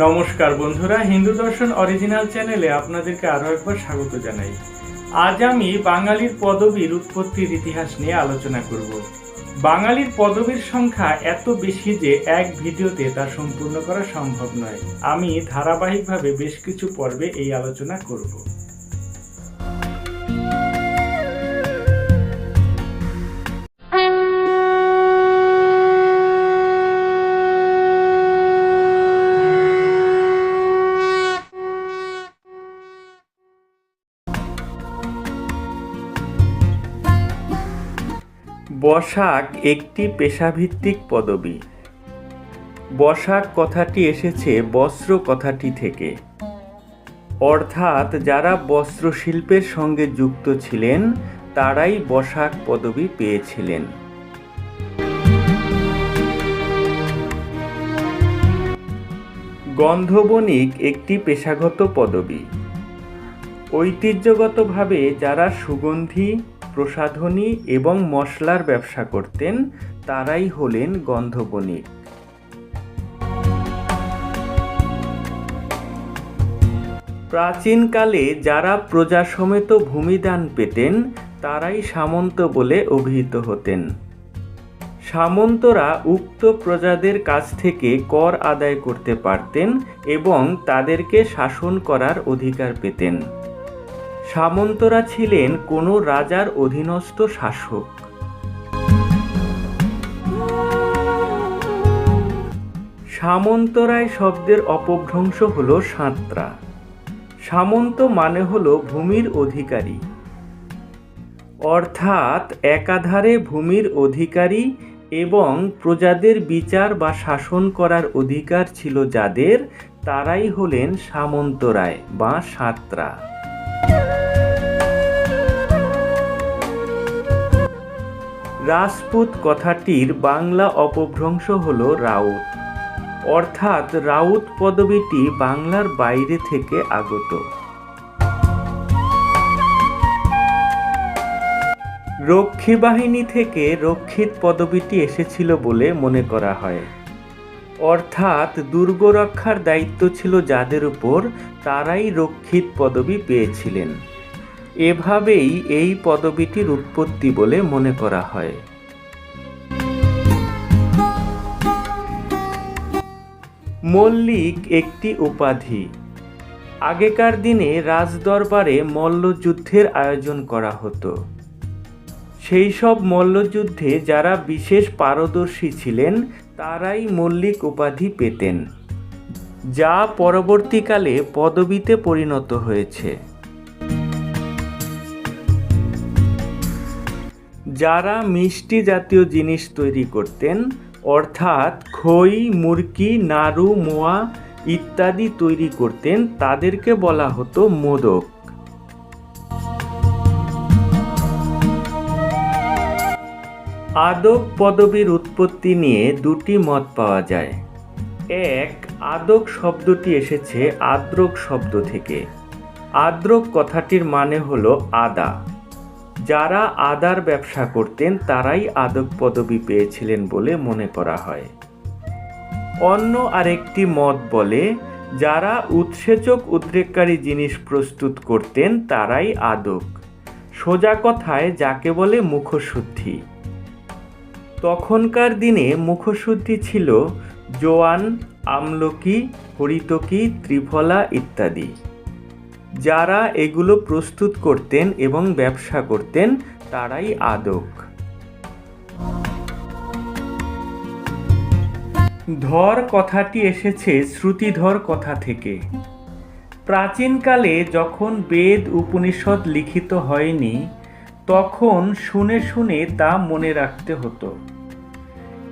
নমস্কার বন্ধুরা, হিন্দু দর্শন অরিজিনাল চ্যানেলে আপনাদেরকে আরও একবার স্বাগত জানাই। আজ আমি বাঙালির পদবীর উৎপত্তির ইতিহাস নিয়ে আলোচনা করব। বাঙালির পদবীর সংখ্যা এত বেশি যে এক ভিডিওতে তা সম্পূর্ণ করা সম্ভব নয়। আমি ধারাবাহিকভাবে বেশ কিছু পর্বে এই আলোচনা করব। বসাক একটি পেশাভিত্তিক পদবি। বসাক কথাটি এসেছে বস্ত্র কথাটি থেকে। অর্থাৎ যারা বস্ত্রশিল্পের সঙ্গে যুক্ত ছিলেন, তারাই বসাক পদবি পেয়েছিলেন। গন্ধবণিক একটি পেশাগত পদবি। ঐতিহ্যগতভাবে যারা সুগন্ধি প্রসাধনী এবং মশলার ব্যবসা করতেন, তারাই হলেন গন্ধবণিক। প্রাচীনকালে যারা প্রজা সমেত ভূমিদান পেতেন, তারাই সামন্ত বলে অভিহিত হতেন। সামন্তরা উক্ত প্রজাদের কাছ থেকে কর আদায় করতে পারতেন এবং তাদেরকে শাসন করার অধিকার পেতেন। সামন্তরা ছিলেন কোনো রাজার অধীনস্থ শাসক। সামন্তরায় শব্দের অপভ্রংশ হল সাঁতরা। সামন্ত মানে হল ভূমির অধিকারী। অর্থাৎ একাধারে ভূমির অধিকারী এবং প্রজাদের বিচার বা শাসন করার অধিকার ছিল যাদের, তারাই হলেন সামন্তরায় বা সাঁতরা। রাজপুত কথাটির বাংলা অপভ্রংশ হল রাউত। অর্থাৎ রাউত পদবীটি বাংলার বাইরে থেকে আগত। রক্ষী বাহিনী থেকে রক্ষিত পদবীটি এসেছিল বলে মনে করা হয়। অর্থাৎ দুর্গ রক্ষার দায়িত্ব ছিল যাদের উপর তারাই রক্ষিত পদবি পেয়েছিলেন। এভাবেই এই পদবিটির উৎপত্তি বলে মনে করা হয়। মল্লিক একটি উপাধি। আগেকার দিনে রাজদরবারে মল্লযুদ্ধের আয়োজন করা হতো। সেই সব মল্লযুদ্ধে যারা বিশেষ পারদর্শী ছিলেন, তারাই মল্লিক উপাধি পেতেন, যা পরবর্তীকালে পদবিতে পরিণত হয়েছে। যারা মিষ্টি জাতীয় জিনিস তৈরি করতেন, অর্থাৎ খই মুরকি নাড়ু, মোয়া ইত্যাদি তৈরি করতেন, তাদেরকে বলা হতো মোদক। আদক পদবীর উৎপত্তি নিয়ে দুটি মত পাওয়া যায়। এক, আদক শব্দটি এসেছে আদ্রক শব্দ থেকে। আদ্রক কথাটির মানে হলো আদা। যারা আদার ব্যবসা করতেন, তারাই আদক পদবি পেয়েছিলেন বলে মনে করা হয়। অন্য আরেকটি মত বলে, যারা উৎসেচক উদ্রেককারী জিনিস প্রস্তুত করতেন, তারাই আদক। সোজা কথায় যাকে বলে মুখশুদ্ধি। তখনকার দিনে মুখশুদ্ধি ছিল জোয়ান, আমলকি, হরিতকি, ত্রিফলা ইত্যাদি। যারা এগুলো প্রস্তুত করতেন এবং ব্যবসা করতেন, তারাই আদক। ধর কথাটি এসেছে শ্রুতিধর কথা থেকে। প্রাচীনকালে যখন বেদ উপনিষদ লিখিত হয়নি, তখন শুনে শুনে তা মনে রাখতে হতো।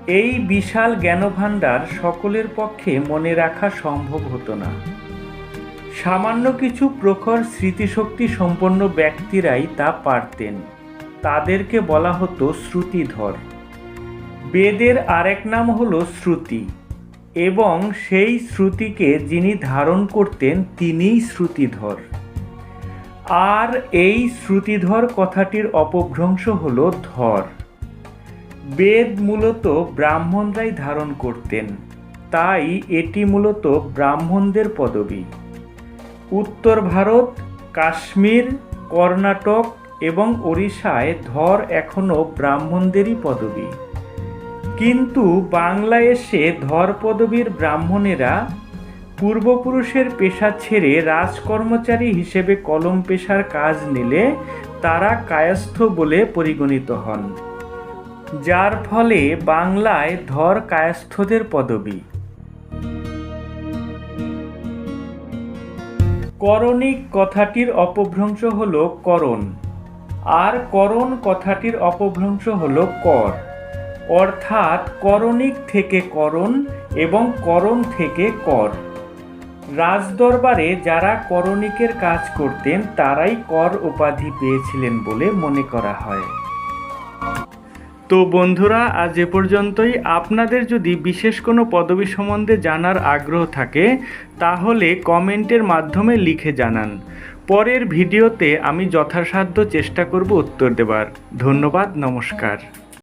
এই বিশাল জ্ঞানভাণ্ডার সকলের পক্ষে মনে রাখা সম্ভব হতো না। সামান্য কিছু প্রখর স্মৃতিশক্তি সম্পন্ন ব্যক্তিরাই তা পারতেন। তাদেরকে বলা হতো শ্রুতিধর। বেদের আরেক নাম হল শ্রুতি এবং সেই শ্রুতিকে যিনি ধারণ করতেন তিনিই শ্রুতিধর। আর এই শ্রুতিধর কথাটির অপভ্রংশ হল ধর। বেদ মূলত ব্রাহ্মণরাই ধারণ করতেন, তাই এটি মূলত ব্রাহ্মণদের পদবী। উত্তর ভারত, কাশ্মীর, কর্ণাটক এবং ওড়িশায় ধর এখনও ব্রাহ্মণদেরই পদবী। কিন্তু বাংলা এসে ধর পদবীর ব্রাহ্মণেরা পূর্বপুরুষের পেশা ছেড়ে রাজকর্মচারী হিসেবে কলম পেশার কাজ নিলে তারা কায়স্থ বলে পরিগণিত হন, যার ফলে বাংলায় ধর কায়স্থদের পদবী। করণিক কথাটির অপভ্রংশ হল করণ। আর করণ কথাটির অপভ্রংশ হল কর। অর্থাৎ করণিক থেকে করণ এবং করণ থেকে কর। রাজদরবারে যারা করণিকের কাজ করতেন, তারাই কর উপাধি পেয়েছিলেন বলে মনে করা হয়। তো বন্ধুরা, আজ এ পর্যন্তই। আপনাদের যদি বিশেষ কোনো পদবি সম্বন্ধে জানার আগ্রহ থাকে, তাহলে কমেন্টের মাধ্যমে লিখে জানান। পরের ভিডিওতে আমি যথাসাধ্য চেষ্টা করব উত্তর দেবার। ধন্যবাদ, নমস্কার।